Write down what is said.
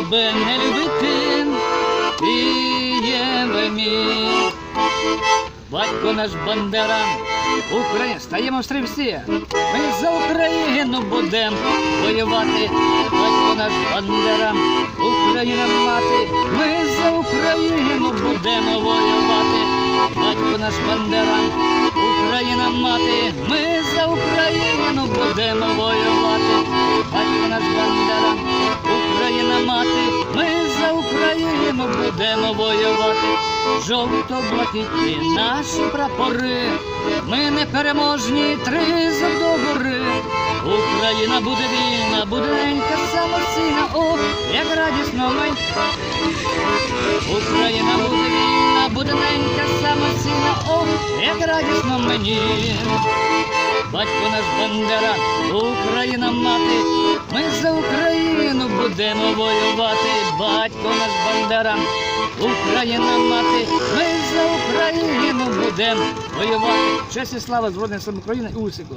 тебе не любити, ти є мій. Батько наш Бандера, Україна, стаємо в стрімсі. Ми за Україну будемо воювати. Батько наш Бандера, Україна мати. Ми за Україну будемо воювати. Батько наш Бандера, Україна мати. Ми за Україну будемо воювати. Батько наш Бандера, мати. Ми за Україну будемо воювати. Жовто-блакитні наші прапори, ми непереможні три за догори. Україна буде вільна, буде ненька самостійна, о, як радісно ми. Україна буде вільна, буде ненька самостійна, о, як радісно мені. Батько наш Бандера, Україна мати, ми за Україну будемо воювати. Батько наш Бандера, Україна мати, ми за Україну будемо воювати. Честь і слава Збройним силам України і усіку.